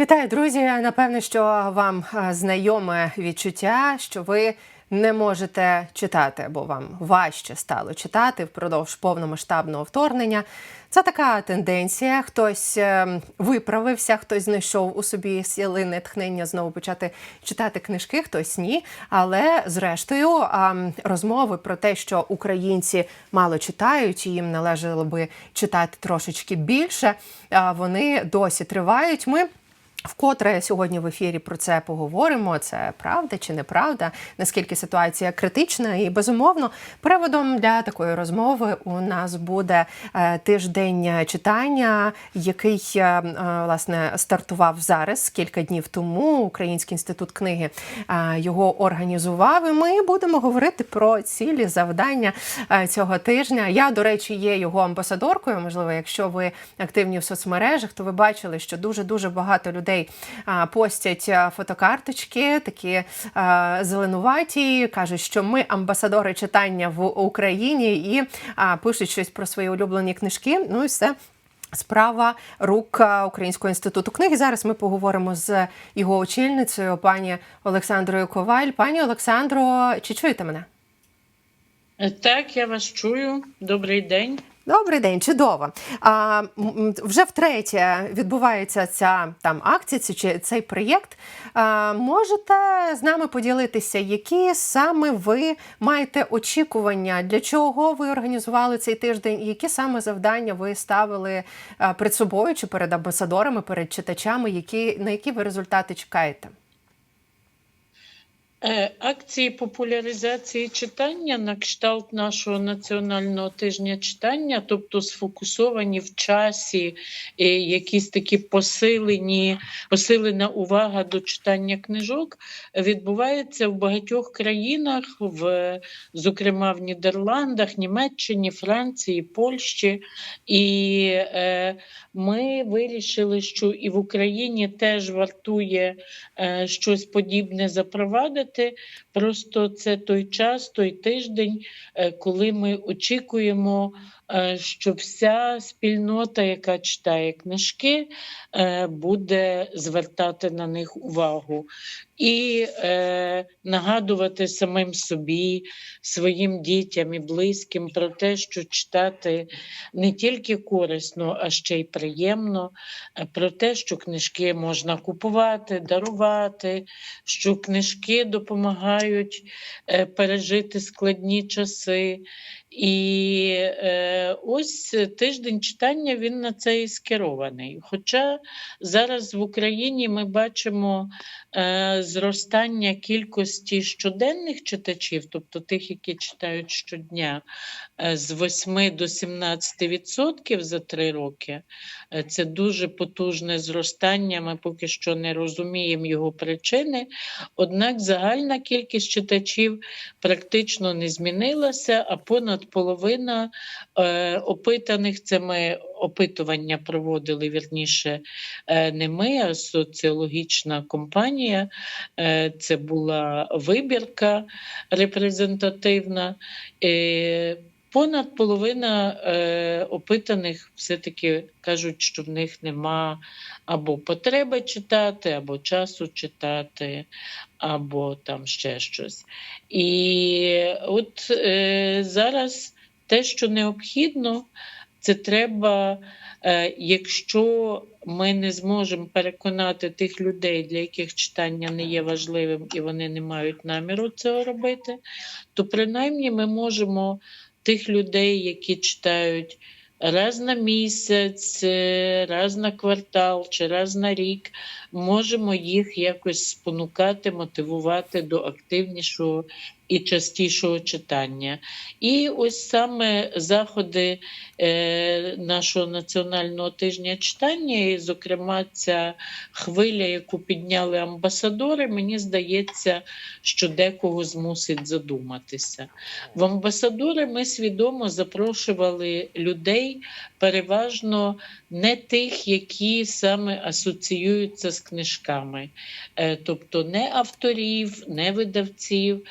Вітаю, друзі! Напевне, що вам е, знайоме відчуття, що ви не можете читати, бо вам важче стало читати впродовж повномасштабного вторгнення. Це така тенденція. Хтось е, виправився, хтось знайшов у собі сили натхнення знову почати читати книжки, хтось ні. Але зрештою розмови про те, що українці мало читають, і їм належало би читати трошечки більше, вони досі тривають. Ми Вкотре сьогодні в ефірі про це поговоримо. Це правда чи неправда, наскільки ситуація критична, і безумовно приводом для такої розмови у нас буде е, тиждень читання, який е, е, власне стартував зараз кілька днів тому. Український інститут книги його організував. І ми будемо говорити про цілі завдання цього тижня. Я, до речі, є його амбасадоркою. Можливо, якщо ви активні в соцмережах, то ви бачили, що дуже дуже багато людей а, постять фотокарточки, такі зеленуваті, кажуть, що ми амбасадори читання в Україні і пишуть щось про свої улюблені книжки. Ну і все. Справа рук Українського інституту книги. Зараз ми поговоримо з його очільницею, пані Олександрою Коваль. Пані Олександро, чи чуєте мене? Так, я вас чую. Добрий день. Добрий день, чудово. А, вже втретє відбувається ця там акція, чи цей проєкт. А, можете з нами поділитися, які саме ви маєте очікування, для чого ви організували цей тиждень, які саме завдання ви ставили перед собою чи перед амбасадорами, перед читачами, які, на які ви результати чекаєте? Е, Акції популяризації читання на кшталт нашого національного тижня читання, тобто сфокусовані в часі, е, якісь такі посилені, посилена увага до читання книжок, відбувається в багатьох країнах, в, зокрема в Нідерландах, Німеччині, Франції, Польщі. І е, ми вирішили, що і в Україні теж вартує е, щось подібне запровадити. Просто це той час, той тиждень, е, коли ми очікуємо, е, що вся спільнота, яка читає книжки, е, буде звертати на них увагу. І е, нагадувати самим собі, своїм дітям і близьким про те, що читати не тільки корисно, а ще й приємно, про те, що книжки можна купувати, дарувати, що книжки допомагають пережити складні часи. І е, ось тиждень читання він на це і скерований. Хоча зараз в Україні ми бачимо е, зростання кількості щоденних читачів, тобто тих, які читають щодня, е, з 8 до 17 відсотків за три роки. Е, Це дуже потужне зростання. Ми поки що не розуміємо його причини. Однак загальна кількість читачів практично не змінилася, а понад половина е, опитаних це ми опитування проводили вірніше е, не ми, а соціологічна компанія. Е, це була вибірка репрезентативна. Е, Понад половина е, опитаних все-таки кажуть, що в них нема або потреби читати, або часу читати, або там ще щось. І от е, зараз те, що необхідно, це треба, е, якщо ми не зможемо переконати тих людей, для яких читання не є важливим і вони не мають наміру цього робити, то принаймні ми можемо тих людей, які читають раз на місяць, е, раз на квартал чи раз на рік, можемо їх якось спонукати, мотивувати до активнішого і частішого читання. І ось саме заходи е, нашого національного тижня читання, і, зокрема, ця хвиля, яку підняли амбасадори, мені здається, що декого змусить задуматися. В амбасадори ми свідомо запрошували людей, переважно не тих, які саме асоціюються з книжками, Е, тобто не авторів, не видавців,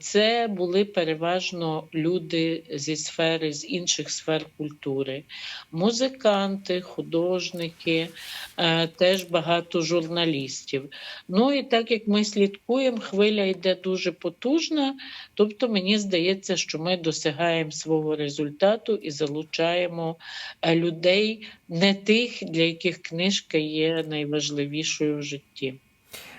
це були переважно люди зі сфери, з інших сфер культури, музиканти, художники, е, теж багато журналістів. Ну і так як ми слідкуємо, хвиля йде дуже потужна. Тобто, мені здається, що ми досягаємо свого результату і залучаємо е, людей, не тих, для яких книжка є найважливішою в житті.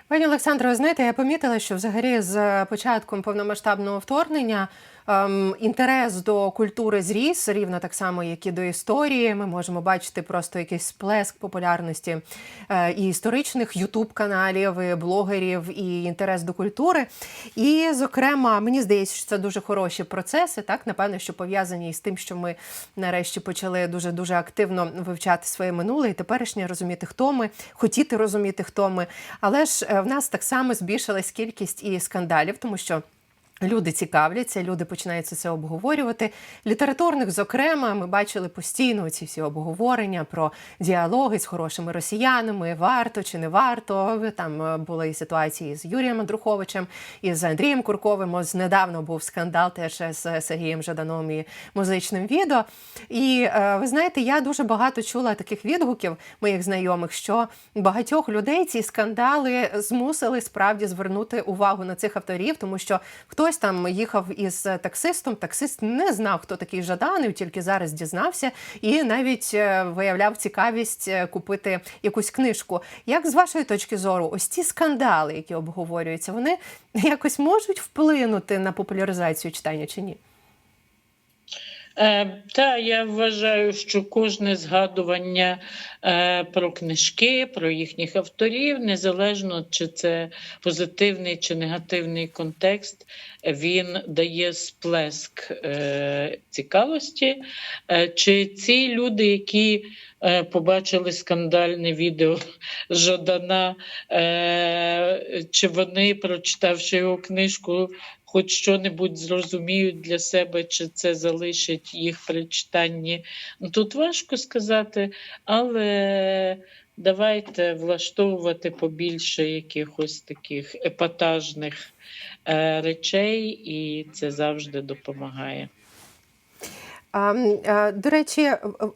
Пані Олександро, знаєте, я помітила, що взагалі з початком повномасштабного вторгнення ем, інтерес до культури зріс рівно так само, як і до історії. Ми можемо бачити просто якийсь сплеск популярності е, і історичних ютуб-каналів, і блогерів, і інтерес до культури. І, зокрема, мені здається, що це дуже хороші процеси. Так, напевно, що пов'язані із тим, що ми нарешті почали дуже дуже активно вивчати своє минуле і теперішнє розуміти, хто ми, хотіти розуміти, хто ми. Але ж е, в нас так само збільшилась кількість і скандалів, тому що. Люди цікавляться, люди починають це обговорювати. Літературних, зокрема, ми бачили постійно ці всі обговорення про діалоги з хорошими росіянами, варто чи не варто. Там е, були і ситуації з Юрієм Андруховичем і з Андрієм Курковим. Ось недавно був скандал теж з Сергієм Жаданом і музичним відео. І е, ви знаєте, я дуже багато чула таких відгуків моїх знайомих, що багатьох людей ці скандали змусили справді звернути увагу на цих авторів, тому що хтось там їхав із таксистом. Таксист не знав, хто такий Жадан, і тільки зараз дізнався, і навіть е, виявляв цікавість е, купити якусь книжку. Як з вашої точки зору, ось ці скандали, які обговорюються, вони якось можуть вплинути на популяризацію читання чи ні? Е, та я вважаю, що кожне згадування е, про книжки, про їхніх авторів, незалежно чи це позитивний чи негативний контекст, він дає сплеск е, цікавості. Чи ці люди, які побачили скандальне відео Жадана, е, чи вони, прочитавши його книжку, хоч що-небудь зрозуміють для себе, чи це залишить їх при читанні. Ну, Тут важко сказати, але давайте влаштовувати побільше якихось таких епатажних е, речей, і це завжди допомагає. До речі,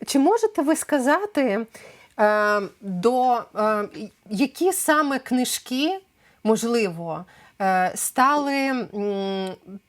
чи можете ви сказати, е, до е, які саме книжки, можливо, стали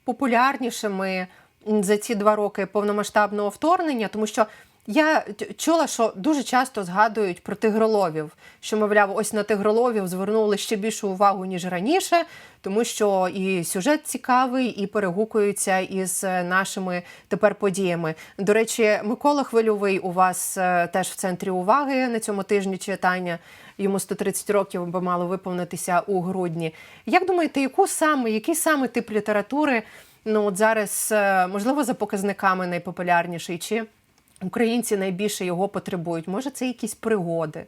популярнішими за ці два роки повномасштабного вторгнення? Тому що я чула, що дуже часто згадують про тигроловів, що, мовляв, ось на тигроловів звернули ще більшу увагу, ніж раніше, тому що і сюжет цікавий, і перегукується із е, нашими тепер подіями. До речі, Микола Хвильовий у вас е, теж в центрі уваги на цьому тижні читання. Йому 130 років би мало виповнитися у грудні. Як думаєте, яку саме, який саме тип літератури ну от зараз, е, можливо, за показниками найпопулярніший? Чи українці найбільше його потребують? Може, це якісь пригоди?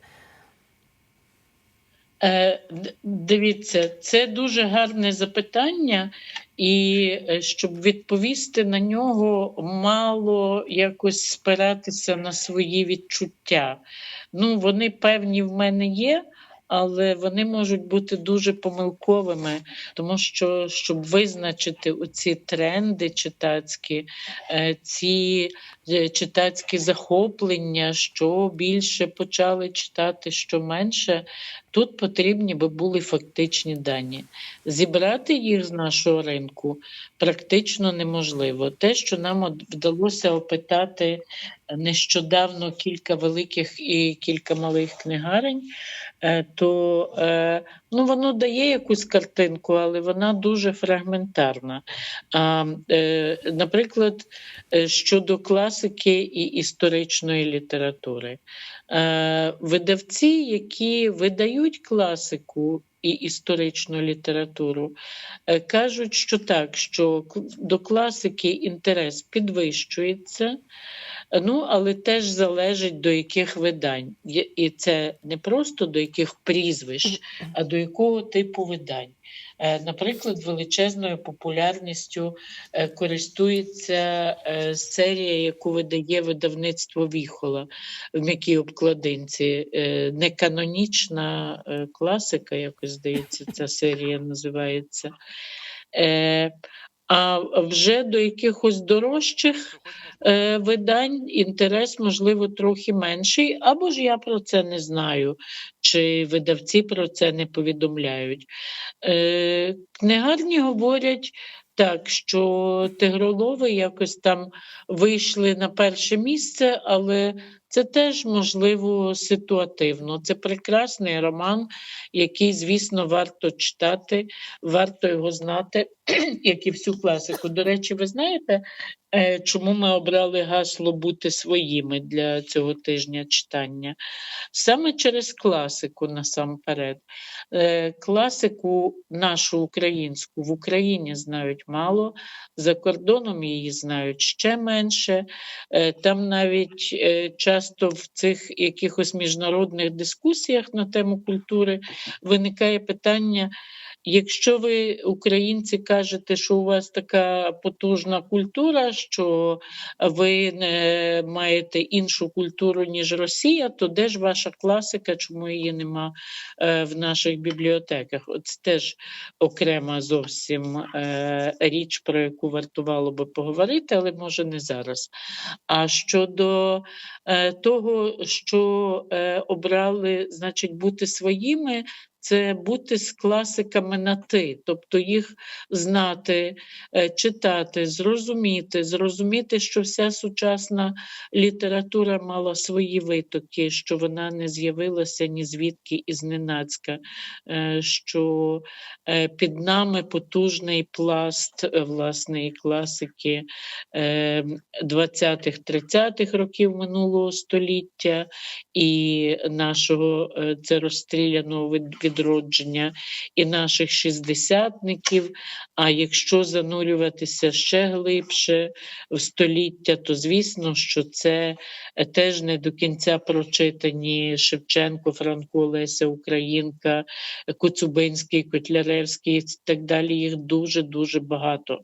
Е, Дивіться, це дуже гарне запитання, і е, щоб відповісти на нього, мало якось спиратися на свої відчуття. Ну, вони певні в мене є, але вони можуть бути дуже помилковими, тому що щоб визначити оці тренди читацькі, е, ці е, читацькі захоплення, що більше почали читати, що менше. Тут потрібні би були фактичні дані. Зібрати їх з нашого ринку практично неможливо. Те, що нам вдалося опитати нещодавно кілька великих і кілька малих книгарень, е, то е, ну, воно дає якусь картинку, але вона дуже фрагментарна. Е, Наприклад, е, щодо класики і історичної літератури. Е, Видавці, які видають класику і історичну літературу, е, кажуть, що так, що до класики інтерес підвищується, ну, але теж залежить до яких видань. І це не просто до яких прізвищ, а до якого типу видань. Е, Наприклад, величезною популярністю е, користується е, серія, яку видає видавництво Віхола в м'якій обкладинці. Неканонічна класика, якось здається, ця серія називається. А вже до якихось дорожчих е, видань інтерес, можливо, трохи менший, або ж я про це не знаю, чи видавці про це не повідомляють. Е, книгарні говорять так, що тигролови якось там вийшли на перше місце, але це теж можливо ситуативно. Це прекрасний роман, який, звісно, варто читати, варто його знати, як і всю класику. До речі, ви знаєте, е, чому ми обрали гасло бути своїми для цього тижня читання? Саме через класику насамперед. Е, Класику нашу українську в Україні знають мало, за кордоном її знають ще менше. Е, Там навіть часто в цих якихось міжнародних дискусіях на тему культури виникає питання. Якщо ви, українці, кажете, що у вас така потужна культура, що ви не маєте іншу культуру, ніж Росія, то де ж ваша класика, чому її нема е, в наших бібліотеках? От це теж окрема зовсім е, річ, про яку вартувало би поговорити, але може не зараз. А щодо е, того, що обрали, значить, бути своїми, це бути з класиками на ти, тобто їх знати, е, читати, зрозуміти, зрозуміти, що вся сучасна література мала свої витоки, що вона не з'явилася ні звідки і зненацька, е, що е, під нами потужний пласт власне класики е, 20-х, 30-х років минулого століття і нашого це розстріляного від- відродження, і наших шістдесятників. А якщо занурюватися ще глибше в століття, то звісно, що це теж не до кінця прочитані Шевченко, Франко, Леся Українка, Коцюбинський, Котляревський і так далі. Їх дуже дуже багато.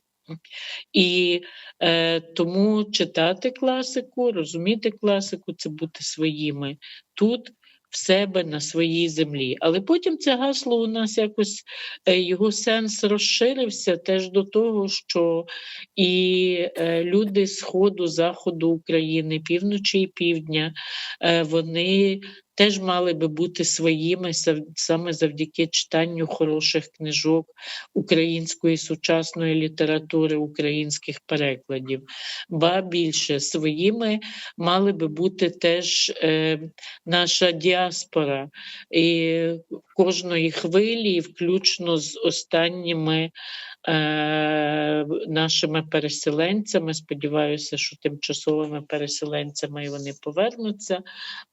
І е, тому читати класику, розуміти класику це бути своїми тут, в себе на своїй землі. Але потім це гасло у нас якось е, його сенс розширився теж до того, що і е, люди Сходу, Заходу України, півночі і півдня, е, вони теж мали би бути своїми саме завдяки читанню хороших книжок української сучасної літератури, українських перекладів. Ба більше своїми мали би бути теж е, наша діаспора і кожної хвилі, включно з останніми нашими переселенцями. Сподіваюся, що тимчасовими переселенцями вони повернуться,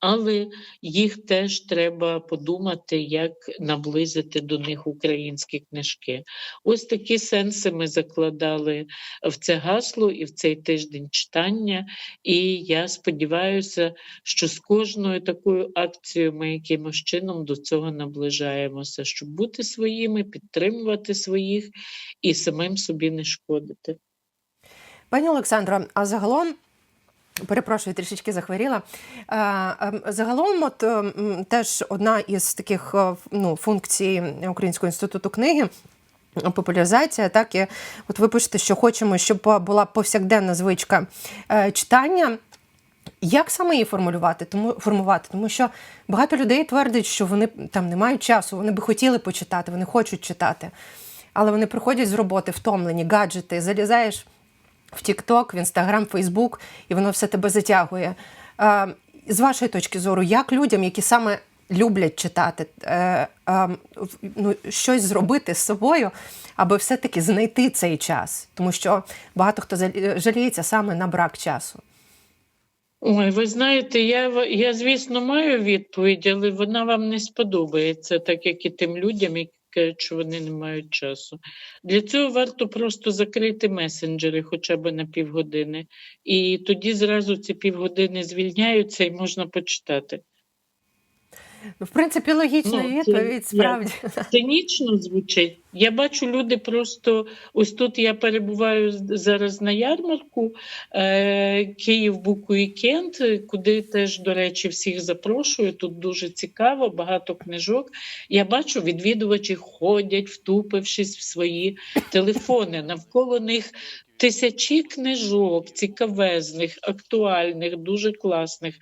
але їх теж треба подумати, як наблизити до них українські книжки. Ось такі сенси ми закладали в це гасло і в цей тиждень читання. І я сподіваюся, що з кожною такою акцією ми якимось чином до цього наближаємося, щоб бути своїми, підтримувати своїх і самим собі не шкодити. Пані Олександро, а загалом. Перепрошую, трішечки захворіла. Ем, Загалом, от ем, теж одна із таких е, ну, функцій Українського інституту книги. Популяризація, так і от ви що хочемо, щоб була повсякденна звичка е, читання. Як саме її формулювати? Тому формувати, тому що багато людей твердять, що вони там не мають часу, вони би хотіли почитати, вони хочуть читати, але вони приходять з роботи, втомлені, гаджети, залізаєш в TikTok, в Instagram, Facebook, і воно все тебе затягує. Е, з вашої точки зору, як людям, які саме люблять читати, е, е, ну, щось зробити з собою, аби все-таки знайти цей час? Тому що багато хто жаліється саме на брак часу. Ой, ви знаєте, я, я, звісно, маю відповідь, але вона вам не сподобається, так як і тим людям, які кажуть, що вони не мають часу. Для цього варто просто закрити месенджери хоча б на півгодини. І тоді зразу ці півгодини звільняються і можна почитати. Ну, в принципі, логічна Ну, відповідь, справді. Цинічно звучить. Я бачу, люди просто ось тут я перебуваю зараз на ярмарку е, Київ Бук Вікенд, куди теж, до речі, всіх запрошую. Тут дуже цікаво, багато книжок. Я бачу, відвідувачі ходять, втупившись в свої телефони. Навколо них тисячі книжок, цікавезних, актуальних, дуже класних.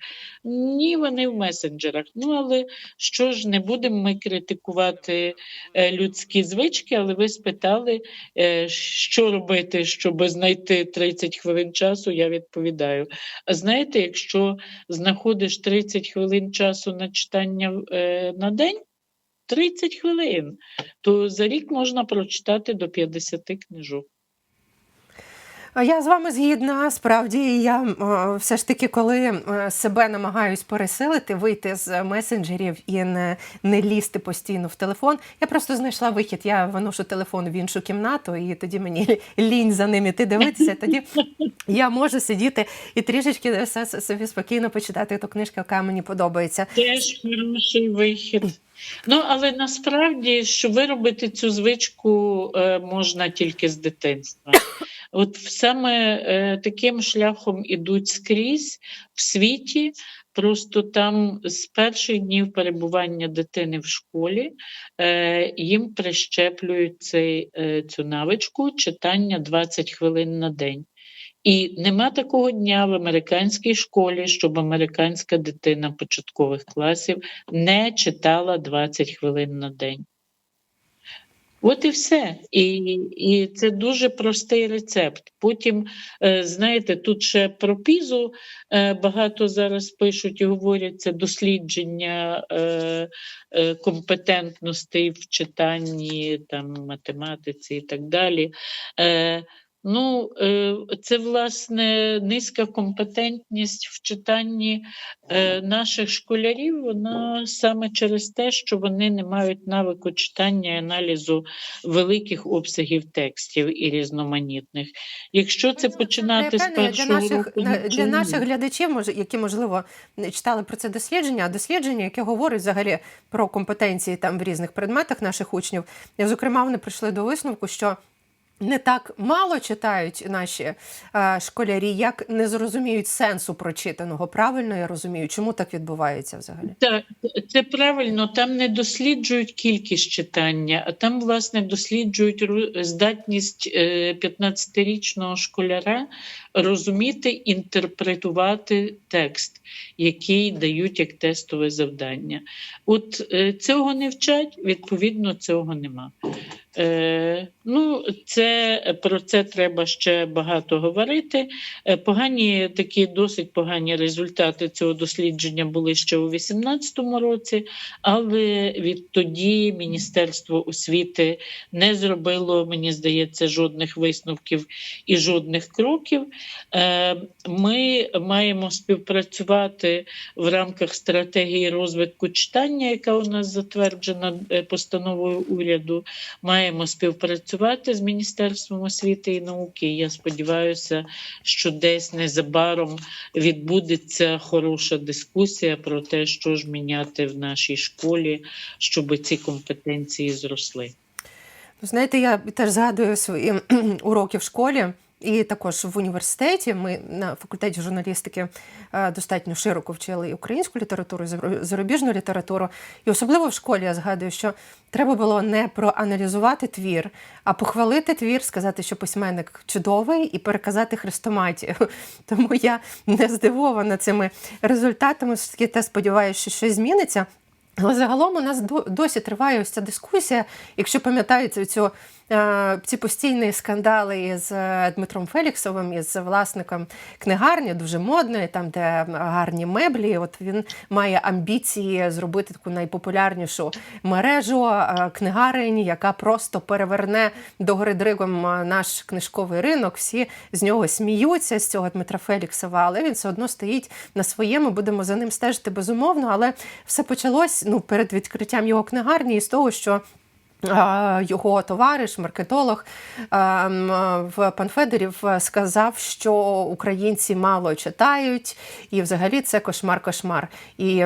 Ні, вони в месенджерах. Ну але що ж, не будемо ми критикувати е, людські звички, але ви спитали, е, що робити, щоб знайти 30 хвилин часу, я відповідаю. А знаєте, якщо знаходиш 30 хвилин часу на читання е, на день, 30 хвилин, то за рік можна прочитати до 50 книжок. Я з вами згідна. Справді я все ж таки, коли е, себе намагаюсь пересилити, вийти з месенджерів і не, не лізти постійно в телефон. Я просто знайшла вихід. Я виношу телефон в іншу кімнату, і тоді мені лінь за ним іти дивитися. Тоді я можу сидіти і трішечки все собі спокійно почитати ту книжку, яка мені подобається. Теж хороший вихід. Ну, але насправді, що виробити цю звичку е, можна тільки з дитинства. От саме е, таким шляхом ідуть скрізь в світі. Просто там з перших днів перебування дитини в школі е, їм прищеплюють цей, е, цю навичку читання 20 хвилин на день. І нема такого дня в американській школі, щоб американська дитина початкових класів не читала 20 хвилин на день. От і все. І, і це дуже простий рецепт. Потім, е, знаєте, тут ще про пізу е, багато зараз пишуть і говорять, це дослідження е, компетентностей в читанні, там, математиці і так далі. Ну, е, це власне низька компетентність в читанні е, наших школярів. Вона саме через те, що вони не мають навику читання і аналізу великих обсягів текстів і різноманітних. Якщо це починати з Певне, для першого наших року для наших глядачів, може, які можливо читали про це дослідження, а дослідження, яке говорить взагалі про компетенції там в різних предметах наших учнів. Зокрема, вони прийшли до висновку, що не так мало читають наші е, школярі, як не зрозуміють сенсу прочитаного. Правильно я розумію, чому так відбувається взагалі? Так, це правильно. Там не досліджують кількість читання, а там, власне, досліджують здатність е, 15-річного школяра розуміти, інтерпретувати текст, який дають як тестове завдання. От е, цього не вчать, відповідно, цього нема. Е, ну, це про це треба ще багато говорити. Е, Погані такі досить погані результати цього дослідження були ще у 2018 році, але відтоді Міністерство освіти не зробило, мені здається, жодних висновків і жодних кроків. Е, Ми маємо співпрацювати в рамках стратегії розвитку читання, яка у нас затверджена е, постановою уряду. Маємо співпрацювати з Міністерством освіти і науки. Я сподіваюся, що десь незабаром відбудеться хороша дискусія про те, що ж міняти в нашій школі, щоб ці компетенції зросли. Ну, Знаєте, я теж згадую свої уроки в школі. І також в університеті ми на факультеті журналістики е, достатньо широко вчили і українську літературу, і зарубіжну літературу. І особливо в школі я згадую, що треба було не проаналізувати твір, а похвалити твір, сказати, що письменник чудовий, і переказати хрестоматію. Тому я не здивована цими результатами. Все таки та сподіваюся, що щось зміниться. Але загалом у нас до- досі триває ось ця дискусія. Якщо пам'ятаєте цю, ці постійні скандали із е, Дмитром Феліксовим, із власником книгарні, дуже модної, там, де гарні меблі. От він має амбіції зробити таку найпопулярнішу мережу е, книгарень, яка просто переверне до гори е, наш книжковий ринок. Всі з нього сміються з цього Дмитра Феліксова, але він все одно стоїть на своєму. Будемо за ним стежити безумовно. Але все почалось ну перед відкриттям його книгарні із того, що. Його товариш, маркетолог ем, в пан Федорів сказав, що українці мало читають, і взагалі це кошмар-кошмар. І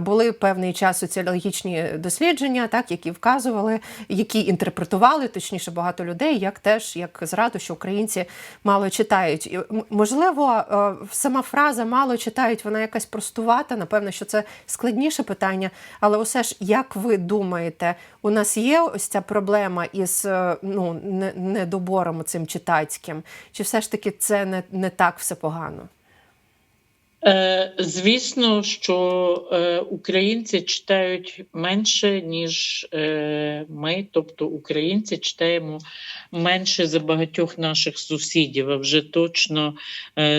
були певний час соціологічні дослідження, так які вказували, які інтерпретували точніше багато людей, як теж як зраду, що українці мало читають. І можливо, е, сама фраза мало читають, вона якась простувата. Напевно, що це складніше питання. Але усе ж, як ви думаєте, у нас є ось ця проблема із е, ну, недобором цим читацьким? Чи все ж таки це не, не так все погано? Е, Звісно, що е, українці читають менше, ніж е, ми, тобто українці читаємо менше за багатьох наших сусідів, а вже точно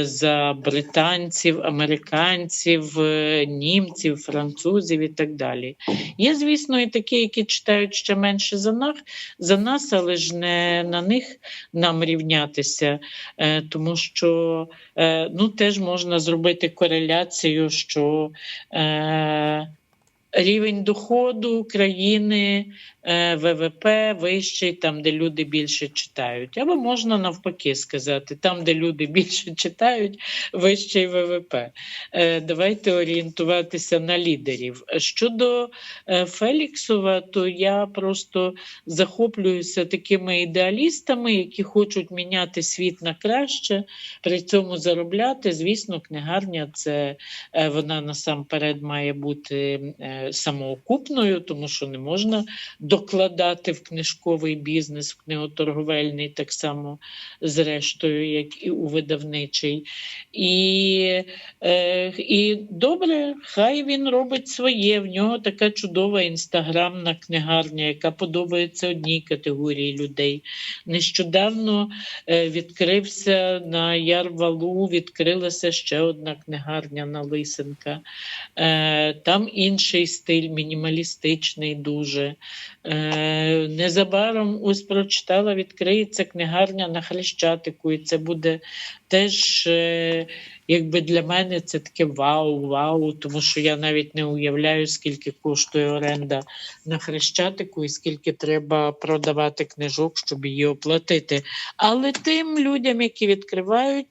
за британців, американців, німців, французів і так далі. Є, звісно, і такі, які читають ще менше за нас, за нас але ж не на них нам рівнятися, тому що ну, теж можна зробити кореляцію, що е, рівень доходу країни, ВВП вищий, там, де люди більше читають. Або можна навпаки сказати, там, де люди більше читають, вищий ВВП. Е, Давайте орієнтуватися на лідерів. Щодо е, Феліксова, то я просто захоплююся такими ідеалістами, які хочуть міняти світ на краще, при цьому заробляти. Звісно, книгарня це е, вона насамперед має бути е, самоокупною, тому що не можна докладати в книжковий бізнес, в книготорговельний, так само зрештою, як і у видавничий. І, е, і добре, хай він робить своє. В нього така чудова інстаграмна книгарня, яка подобається одній категорії людей. Нещодавно е, відкрився на Ярвалу, відкрилася ще одна книгарня на Лисенка. Е, Там інший стиль, мінімалістичний дуже. Е, Незабаром ось прочитала, відкриється книгарня на Хрещатику, і це буде теж. е, Якби для мене це таке вау-вау, тому що я навіть не уявляю, скільки коштує оренда на Хрещатику і скільки треба продавати книжок, щоб її оплатити. Але тим людям, які відкривають,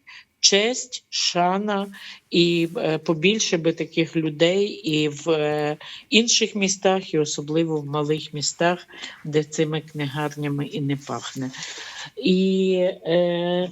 честь, шана і е, побільше би таких людей і в е, інших містах, і особливо в малих містах, де цими книгарнями і не пахне. І е,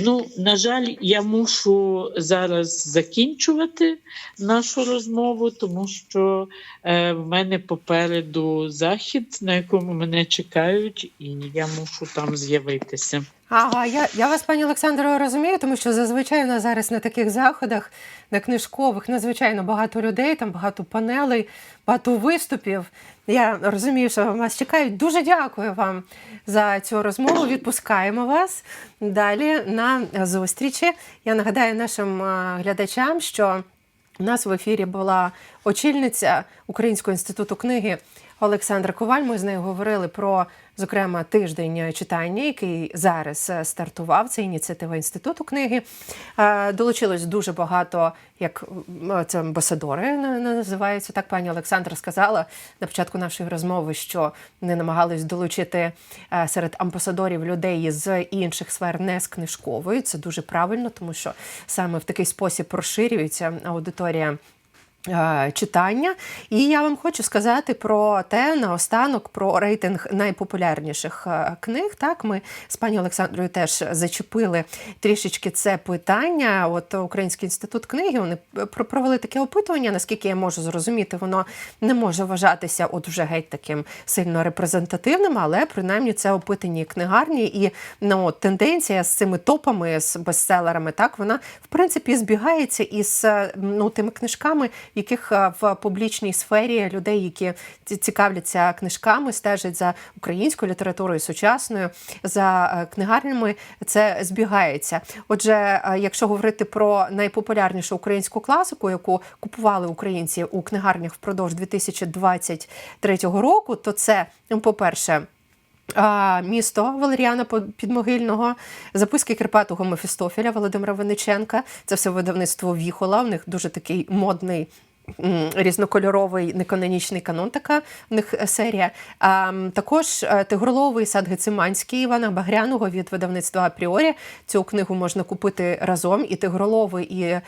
ну, на жаль, я мушу зараз закінчувати нашу розмову, тому що в мене попереду захід, на якому мене чекають, і я мушу там з'явитися. Ага, я, я вас, пані Олександро, розумію, тому що зазвичай у нас зараз на таких заходах, на книжкових, надзвичайно багато людей, там багато панелей, багато виступів. Я розумію, що вас чекають. Дуже дякую вам за цю розмову. Відпускаємо вас далі на зустрічі. Я нагадаю нашим глядачам, що у нас в ефірі була очільниця Українського інституту книги Олександра Коваль. Ми з нею говорили про, зокрема, тиждень читання, який зараз е, стартував. Це ініціатива інституту книги. Е, Долучилось дуже багато, як це амбасадори на- на- називаються. Так пані Олександра сказала на початку нашої розмови, що не намагались долучити е, серед амбасадорів людей з інших сфер, не з книжкової. Це дуже правильно, тому що саме в такий спосіб розширюється аудиторія. Е, Читання, і я вам хочу сказати про те наостанок про рейтинг найпопулярніших е, книг. Так, ми з пані Олександрою теж зачепили трішечки це питання. От Український інститут книги вони про- провели таке опитування. Наскільки я можу зрозуміти, воно не може вважатися от вже геть таким сильно репрезентативним, але принаймні це опитані книгарні, і ну, тенденція з цими топами, з бестселерами, так вона в принципі збігається із е, ну, тими книжками, яких е, в публічній сфері людей, які цікавляться книжками, стежать за українською літературою сучасною, за е, книгарнями, це збігається. Отже, е, якщо говорити про найпопулярнішу українську класику, яку купували українці у книгарнях впродовж 2023 року, то це, по-перше, а, Місто Валеріана Підмогильного, записки Карпатого Мефістофіля Володимира Вениченка. Це все видавництво Віхола. У них дуже такий модний. Різнокольоровий неканонічний канон. Така в них е, серія. А, також е, Тигроловий сад Гециманський Івана Багряного від видавництва Апріорі. Цю книгу можна купити разом. І Тигроловий, і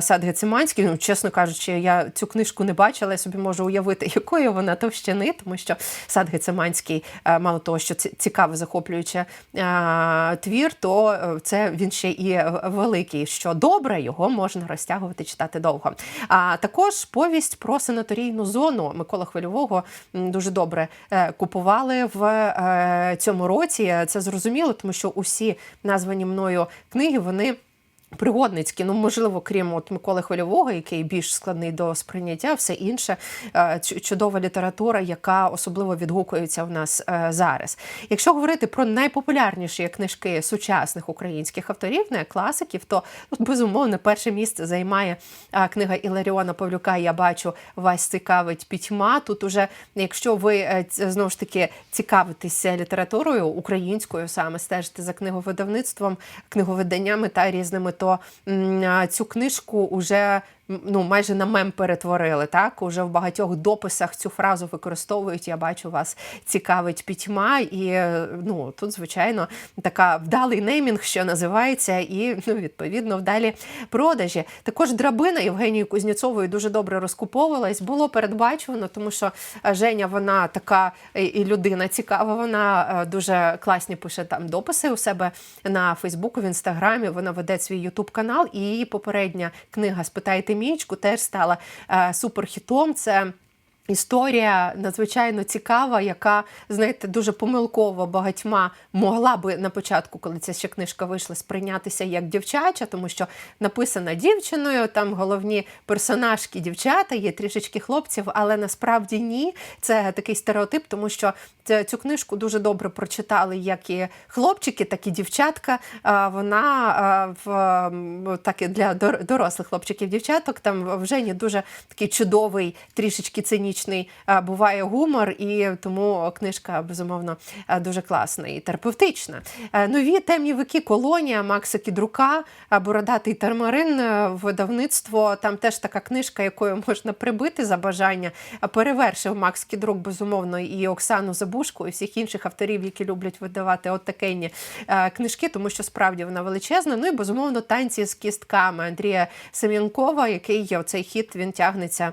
сад Гециманський. Ну, чесно кажучи, я цю книжку не бачила. Я собі можу уявити, якої вона товщини, тому що сад Гециманський, е, мало того, що цікаве, захоплююче твір, то це він ще і великий. Що добре, його можна розтягувати, читати довго. А також повість про санаторійну зону Микола Хвильового дуже добре е, купували в е, цьому році. Це зрозуміло, тому що усі названі мною книги вони. Пригодницькі, ну можливо, крім от Миколи Хвильового, який більш складний до сприйняття, все інше е, чудова література, яка особливо відгукується в нас е, зараз. Якщо говорити про найпопулярніші книжки сучасних українських авторів, не класиків, то ну, безумовно перше місце займає е, книга Іларіона Павлюка. Я бачу, вас цікавить пітьма. Тут уже, якщо ви знову ж таки цікавитеся літературою українською, саме стежите за книговидавництвом, книговиданнями та різними, то цю книжку вже м, ну майже на мем перетворили. Так уже в багатьох дописах цю фразу використовують. Я бачу, вас цікавить пітьма, і ну тут, звичайно, така вдалий неймінг, що називається, і ну відповідно вдалі продажі. Також драбина Євгенії Кузнєцової дуже добре розкуповувалась. Було передбачувано, тому що е, Женя вона така і людина цікава. Вона е, дуже класні пише там дописи у себе на Фейсбуку, в інстаграмі. Вона веде свій Ютуб канал, і її попередня книга Спитайте мічку теж стала е, суперхітом. Це Історія надзвичайно цікава, яка, знаєте, дуже помилково багатьма могла би на початку, коли ця ще книжка вийшла, сприйнятися як дівчача, тому що написана дівчиною, там головні персонажки дівчата, є трішечки хлопців, але насправді ні. Це такий стереотип, тому що цю книжку дуже добре прочитали як і хлопчики, так і дівчатка. Вона в так і для дорослих хлопчиків, дівчаток. Там в Жені дуже такий чудовий, трішечки цинічний а, буває гумор, і тому книжка безумовно дуже класна і терапевтична. Е, Нові темні вики колонія Макса Кідрука, Бородатий Тармарин, е, видавництво. Там теж така книжка, якою можна прибити за бажання. Перевершив Макс Кідрук, безумовно, і Оксану Забушку, і всіх інших авторів, які люблять видавати от е, книжки, тому що справді вона величезна. Ну і безумовно танці з кістками Андрія Сем'янкова, який є оцей хіт, він тягнеться.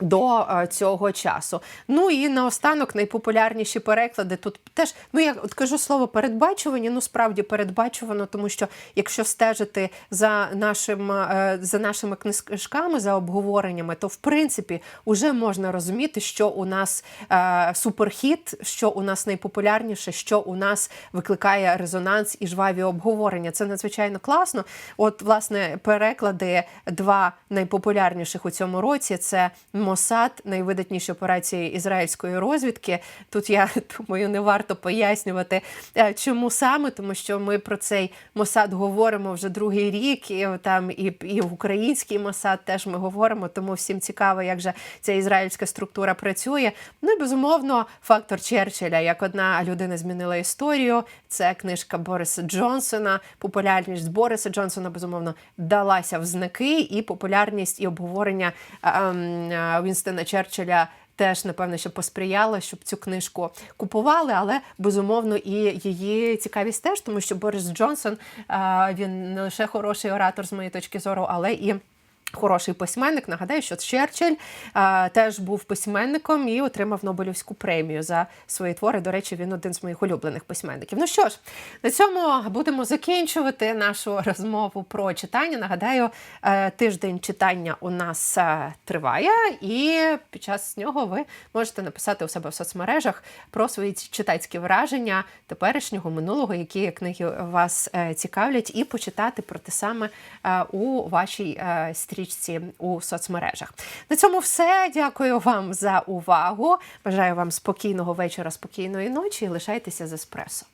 До е, цього часу. Ну і наостанок найпопулярніші переклади. Тут теж, ну я от кажу слово передбачувані, ну справді передбачувано, тому що якщо стежити за нашим е, за нашими книжками, за обговореннями, то в принципі вже можна розуміти, що у нас е, суперхіт, що у нас найпопулярніше, що у нас викликає резонанс і жваві обговорення. Це надзвичайно класно. От, власне, переклади два найпопулярніших у цьому році це Мосад, найвидатніші операції ізраїльської розвідки. Тут я думаю, не варто пояснювати, е, чому саме, тому що ми про цей Мосад говоримо вже другий рік, і там і, і український Мосад теж ми говоримо, тому всім цікаво, як же ця ізраїльська структура працює. Ну і безумовно, фактор Черчилля, як одна людина змінила історію. Це книжка Бориса Джонсона. Популярність Бориса Джонсона безумовно далася в знаки, і популярність і обговорення ем, е, Вінстона Черчилля. Теж напевно, що посприяла, щоб цю книжку купували, але безумовно і її цікавість теж, тому що Борис Джонсон він не лише хороший оратор з моєї точки зору, але і Хороший письменник. Нагадаю, що Черчилль а, теж був письменником і отримав Нобелівську премію за свої твори. До речі, він один з моїх улюблених письменників. Ну що ж, на цьому будемо закінчувати нашу розмову про читання. Нагадаю, е, тиждень читання у нас е, триває, і під час нього ви можете написати у себе в соцмережах про свої читацькі враження теперішнього, минулого, які книги вас е, цікавлять, і почитати про те саме у вашій е, стрічці у соцмережах. На цьому все. Дякую вам за увагу. Бажаю вам спокійного вечора, спокійної ночі лишайтеся з еспресо.